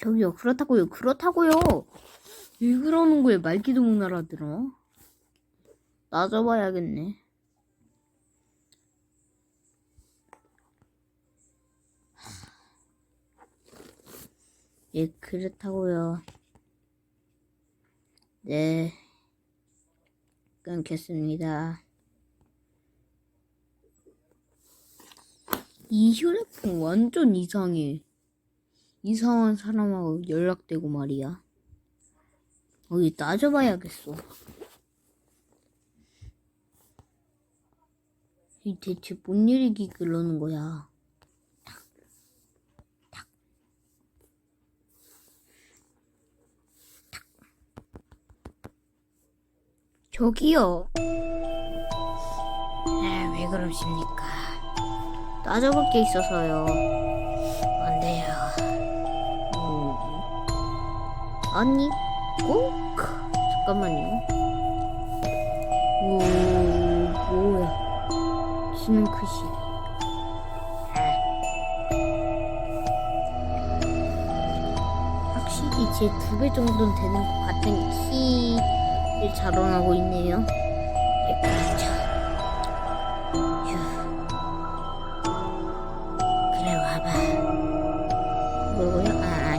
저기요, 그렇다고요, 그렇다고요. 왜 그러는 거예요? 말귀도 못 알아들어. 따져봐야겠네. 예, 그렇다고요. 네. 끊겠습니다. 이 휴대폰 완전 이상해. 이상한 사람하고 연락되고 말이야. 어디 따져봐야겠어. 이 대체 뭔 일이기 그러는 거야. 탁, 탁, 탁. 저기요. 아, 왜 그러십니까? 따져볼 게 있어서요. 뭔데요? 아니, 꼭? 잠깐만요. 오, 뭐야. 키는 크시. 확실히 제두 배 정도는 되는 것 같은 키를 자랑하고 있네요. 그래 와봐. 뭐고요? 아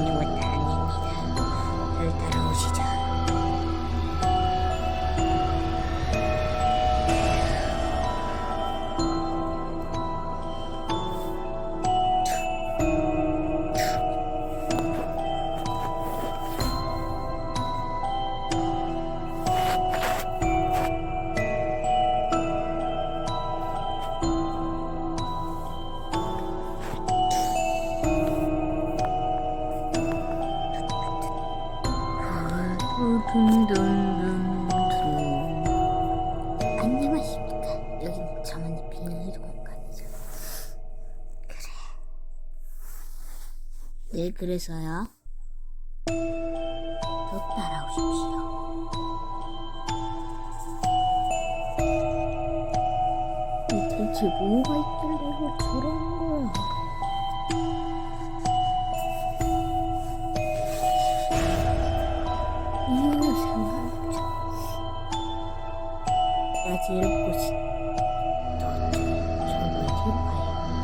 네, 그래서요. 더 따라오십시오. 이 대체 뭐가 있길래 왜 저러는 거야? 이유는 상관없죠. 나지를 보시 도저히 정말 해봐요.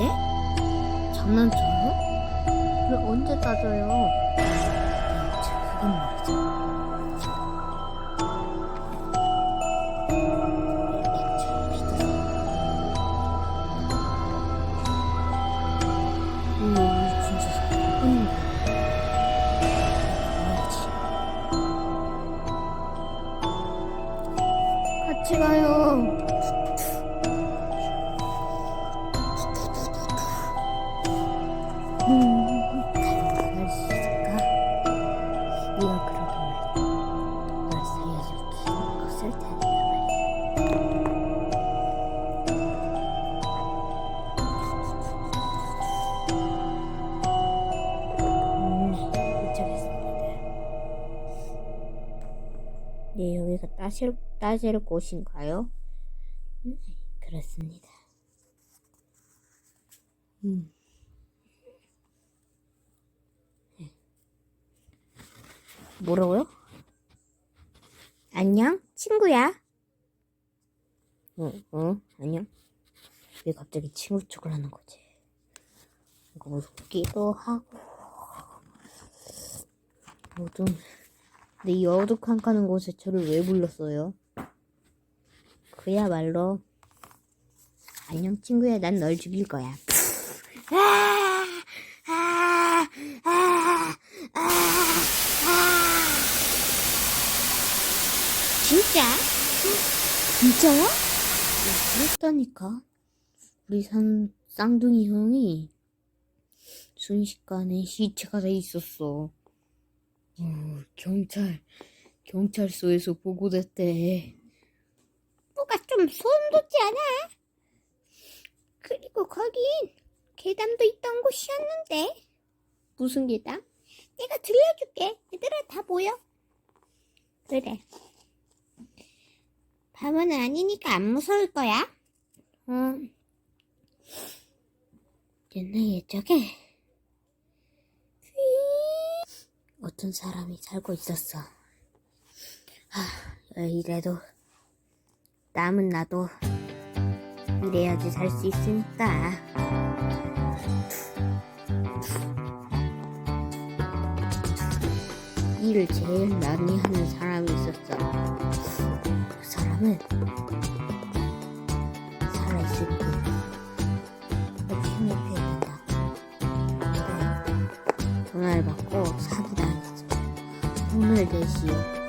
예? 장난쳐요? 왜 언제 따져요? 네, 자, 그건 말이죠. 따질 곳인가요? 음, 그렇습니다. 음. 네. 뭐라고요? 안녕, 친구야. 어, 어, 안녕. 왜 갑자기 친구 척을 하는 거지? 무섭기도 하고. 어둠. 근데 이 어둑한가는 곳에 저를 왜 불렀어요? 그야말로 안녕 친구야 난 널 죽일 거야. 진짜? 진짜야? 야, 그랬다니까 우리 산 쌍둥이 형이 순식간에 시체가 돼 있었어 어, 경찰, 경찰서에서 보고됐대. 뭐가 좀 소름 돋지 않아? 그리고 거긴 계단도 있던 곳이었는데. 무슨 계단? 내가 들려줄게. 얘들아 다 모여. 그래. 밤은 아니니까 안 무서울 거야. 어. 옛날 옛적에 어떤 사람이 살고 있었어. 하, 이래도 남은 나도 이래야지 살 수 있으니까. 일을 제일 많이 하는 사람이 있었어. 그 사람은 살아있을 때 힘이 된다. 근데 전화를 받고 사기당했어. 오늘 4시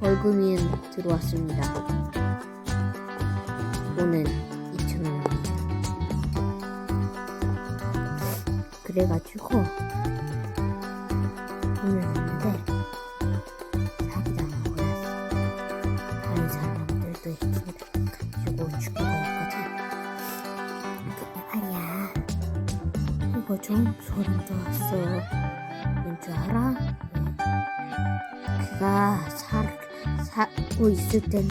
벌금이 들어왔습니다. 돈은 2,000원입니다. 그래가지고 돈을 냈는데 사기당하고 났어. 다른 사람들도 힘을 가지고 죽이고 했거든. 근데 말이야. 이거 좀 소름 돋았어. 뭔줄 알아? 그가 살, 살고 있을 때는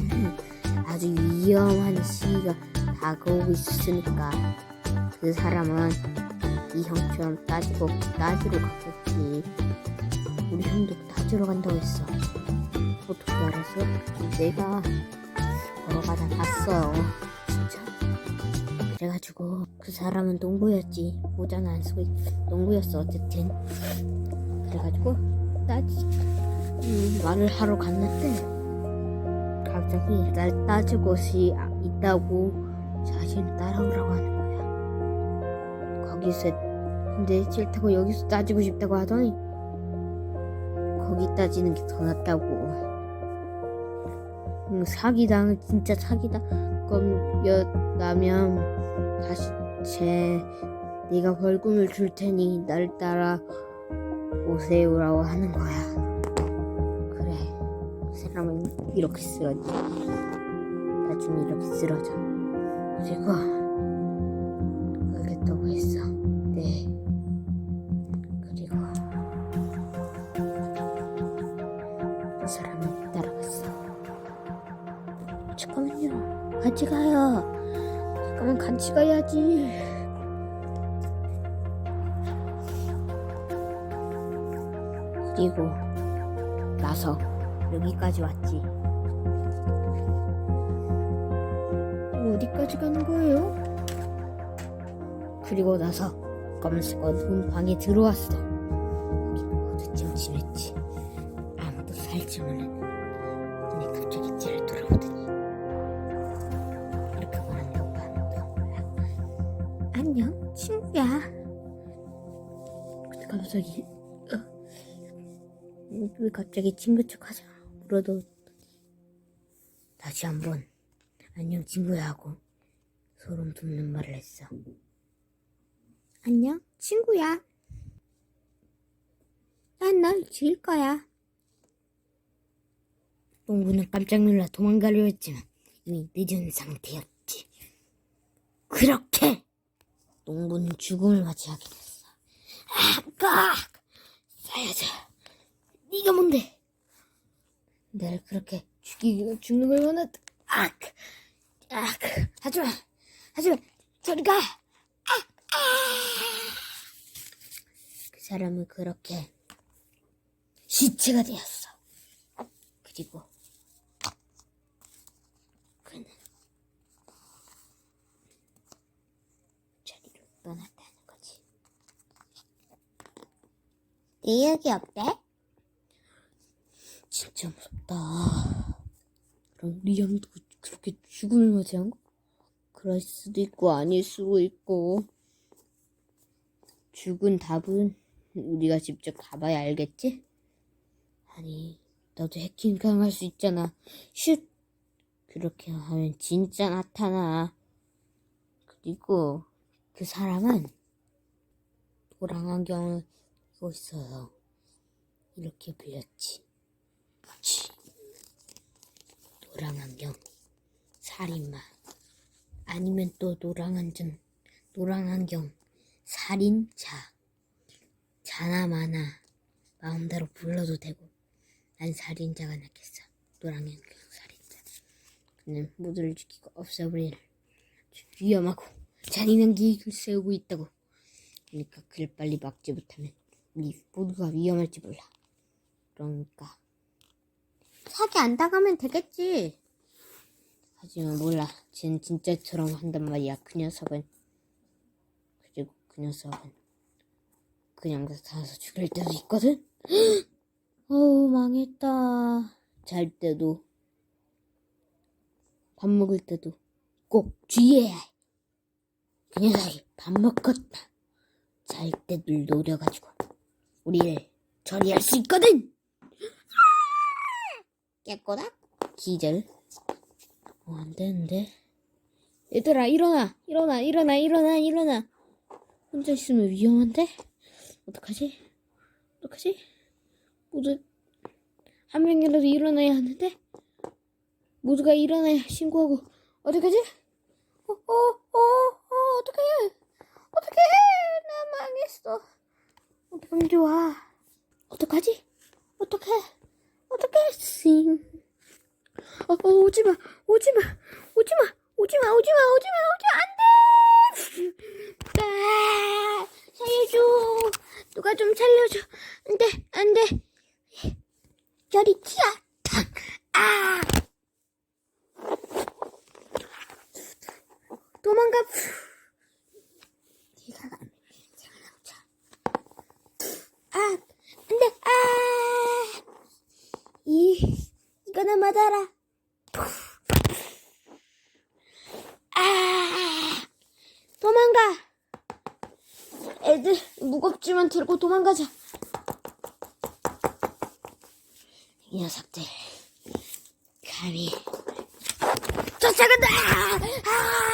아주 위험한 시기가 다가오고 있었으니까 그 사람은 이 형처럼 따지고 따지러 갔겠지. 우리 형도 따지러 간다고 했어. 어떻게 알았어? 내가 걸어가다 봤어. 진짜. 그래가지고 그 사람은 농부였지. 모자는 안 쓰고 있- 농부였어 어쨌든. 그래가지고 따지 음, 말을 하러 갔는데 갑자기 날 따질 곳이 아- 있다고 자신을 따라오라고 하는 거야. 거기서 근데 싫다고 여기서 따지고 싶다고 하더니 거기 따지는 게 더 낫다고. 음, 사기당을 진짜 사기당 거였다면 다시 제 네가 벌금을 줄 테니 날 따라 오세요라고 하는 거야. 사람은 이렇게 쓰러지. 나중에 이렇게 쓰러져. 그리고 알겠다고 했어. 네. 그리고 그 사람은 따라갔어. 잠깐만요. 같이 가요. 잠깐만 같이 가야지. 그리고 나서 여기까지 왔지. 어디까지 가는 거예요? 그리고 나서 검은색 어두운 방에 들어왔어. 여기는 어두쯤 지냈지. 아무도 살지 모르는. 근데 갑자기 쟤를 돌아보더니 이렇게 말하려고 하는 거야. 안녕, 친구야. 근데 갑자기 왜 갑자기 친구 척하자 물어도 다시 한번 안녕 친구야 하고 소름 돋는 말을 했어. 안녕 친구야. 난 널 죽일 거야. 농부는 깜짝 놀라 도망가려 했지만 이미 늦은 상태였지. 그렇게 농부는 죽음을 맞이하게 됐어. 아까 사야죠. 네가 뭔데? 나를 그렇게 죽이고 죽는 걸 원했다. 악, 악, 하지마, 하지마, 저리 가. 악, 아. 그 사람은 그렇게 시체가 되었어. 그리고 그는 자리를 떠났다는 거지. 네 얘기 어때? 진짜 무섭다. 그럼 리암도 그렇게 죽음을 맞이한 거? 그럴 수도 있고 아닐 수도 있고. 죽은 답은 우리가 직접 가봐야 알겠지? 아니, 너도 해킹 당할 수 있잖아. 슛! 그렇게 하면 진짜 나타나. 그리고 그 사람은 노랑 안경을 끼고 있어요. 이렇게 불렸지. 치. 노랑 안경, 살인마. 아니면 또 노랑 안경, 노랑 안경, 살인자. 자나 마나 마음대로 불러도 되고, 난 살인자가 낫겠어. 노랑 안경 살인자. 그는 모두를 죽이고 없애버릴 위험하고 잔인한 계획을 세우고 있다고. 그러니까 그를 빨리 막지 못하면 우리 모두가 위험할지 몰라. 그러니까 사기 안 당하면 되겠지. 하지만 몰라. 쟤는 진짜처럼 한단 말이야. 그 녀석은. 그리고 그 녀석은 그냥 나타나서 죽일 때도 있거든. 어우 망했다. 잘 때도 밥 먹을 때도 꼭 주의해야 해. 그 녀석이 밥 먹었다. 잘 때를 노려가지고 우리를 처리할 수 있거든. 깨꼬닥 기절. 어, 안 되는데. 얘들아 일어나 일어나 일어나 일어나 일어나. 혼자 있으면 위험한데. 어떡하지? 어떡하지? 모두 한 명이라도 일어나야 하는데 모두가 일어나야 신고하고 어떡하지? 어, 어, 어, 어, 어떡해? 어떡해? 나 망했어. 어떡하면 좋아? 어떡하지? 어떡해? 어떡해? 싱. 어, 어, 오지마, 오지마, 오지마, 오지마, 오지마, 오지마, 오지마, 안 돼! 아, 살려줘. 누가 좀 살려줘. 안 돼, 안 돼. 저리 튀어. 탕. 아! 도망가. 네가 가면 생각나자. 아, 안 돼. 아! 이, 맞아라. 아! 도망가. 애들 무겁지만 들고 도망가자. 이 녀석들 감히 쫓아간다. 아!